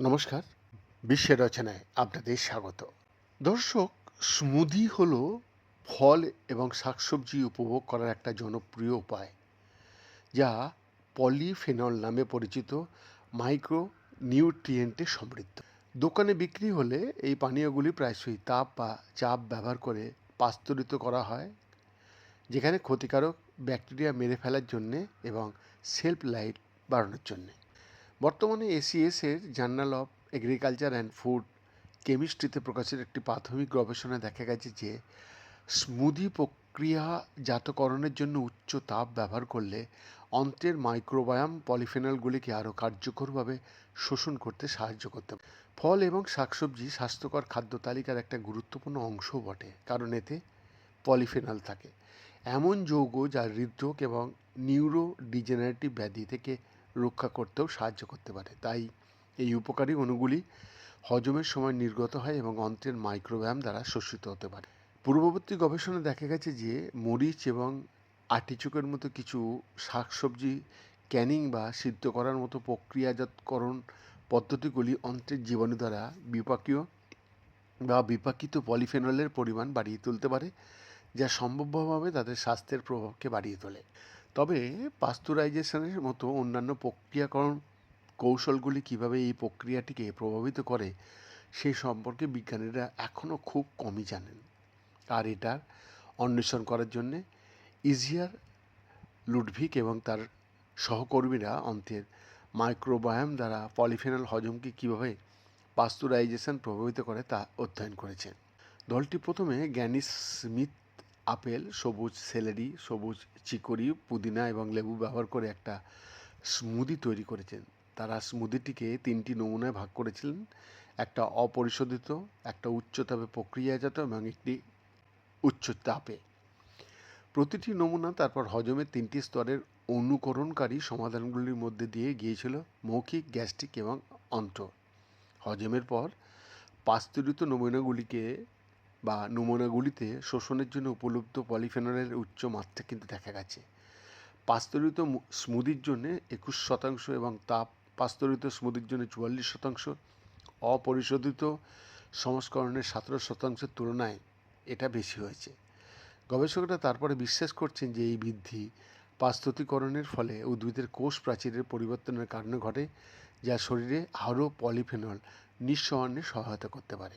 নমস্কার। বিশ্বের রচনায় আপনাদের স্বাগত। দর্শক, স্মুদি হলো ফল এবং শাকসবজি উপভোগ করার একটা জনপ্রিয় উপায়, যা পলিফেনল নামে পরিচিত মাইক্রো নিউট্রিয়েন্টে সমৃদ্ধ। দোকানে বিক্রি হলে এই পানীয়গুলি প্রায়শই তাপ বা চাপ ব্যবহার করে পাস্তুরিত করা হয় যেখানে ক্ষতিকারক ব্যাকটেরিয়া মেরে ফেলার জন্যে এবং সেলফ লাইট বাড়ানোর জন্যে। বর্তমানে এসিএস এর journal of agriculture and food কেমিস্ট্রিতে প্রকাশিত একটি প্রাথমিক গবেষণায় দেখা গেছে যে, স্মুদি প্রক্রিয়াজাতকরণের জন্য উচ্চ তাপ ব্যবহার করলে অন্ত্রের মাইক্রোবায়াম পলিফেনলগুলিকে আরও কার্যকরভাবে শোষণ করতে সাহায্য করতে ফল এবং শাকসবজি স্বাস্থ্যকর খাদ্য তালিকার একটা গুরুত্বপূর্ণ অংশও বটে, কারণ এতে পলিফেনল থাকে। এমন যৌগ যা হৃদরোগ এবং নিউরো ডিজেনারেটিভ ব্যাধি থেকে রক্ষা করতেও সাহায্য করতে পারে। তাই এই উপকারী অণুগুলি হজমের সময় নির্গত হয় এবং অন্ত্রের মাইক্রোব্যায়াম দ্বারা শোষিত হতে পারে। পূর্ববর্তী গবেষণায় দেখা গেছে যে মরিচ এবং আর্টিচোকের মতো কিছু শাকসবজি ক্যানিং বা সিদ্ধ করার মতো প্রক্রিয়াজাতকরণ পদ্ধতিগুলি অন্ত্রের জীবাণু দ্বারা বিপাকীয় বা বিপাকিত পলিফেনলের পরিমাণ বাড়িয়ে তুলতে পারে। যা সম্ভবভাবে তাদের স্বাস্থ্যের প্রভাবকে বাড়িয়ে তোলে। তবে পাস্তুরাইজেশনের মতো অন্যান্য প্রক্রিয়াকরণ কৌশলগুলি কীভাবে এই প্রক্রিয়াটিকে প্রভাবিত করে সেই সম্পর্কে বিজ্ঞানীরা এখনও খুব কমই জানেন। আর এটার অন্বেষণ করার জন্যে ইজিয়ার লুডভিক এবং তার সহকর্মীরা অন্ত্রের মাইক্রোবায়াম দ্বারা পলিফেনল হজমকে কীভাবে পাস্তুরাইজেশন প্রভাবিত করে তা অধ্যয়ন করেছেন। দলটি প্রথমে গ্যানিস স্মিথ আপেল, সবুজ সেলেরি, সবুজ চিকরি, পুদিনা এবং লেবু ব্যবহার করে একটা স্মুদি তৈরি করেছেন। তারা স্মুদিটিকে তিনটি নমুনায় ভাগ করেছিলেন। একটা অপরিশোধিত, একটা উচ্চ তাপে প্রক্রিয়াজাত এবং একটি উচ্চ তাপে। প্রতিটি নমুনা তারপর হজমের তিনটি স্তরের অনুকরণকারী সমাধানগুলির মধ্যে দিয়ে গিয়েছিল মৌখিক, গ্যাস্ট্রিক এবং অন্ত্র। হজমের পর পাস্তুরিত নমুনাগুলিকে বা নমুনাগুলিতে শোষণের জন্য উপলব্ধ পলিফেনলের উচ্চ মাত্রা কিন্তু দেখা গেছে। পাস্তরিত স্মুদির জন্য একুশ শতাংশ এবং তাপ পাস্তরিত স্মুদির জন্য চুয়াল্লিশ শতাংশ। অপরিশোধিত সংস্করণের সতেরো শতাংশের তুলনায় এটা বেশি হয়েছে। গবেষকরা তারপরে বিশ্বাস করছেন যে এই বৃদ্ধি পাস্তুতিকরণের ফলে উদ্ভিদের কোষ প্রাচীরের পরিবর্তনের কারণে ঘটে, যা শরীরে আরও পলিফেনল নিঃসরণে সহায়তা করতে পারে।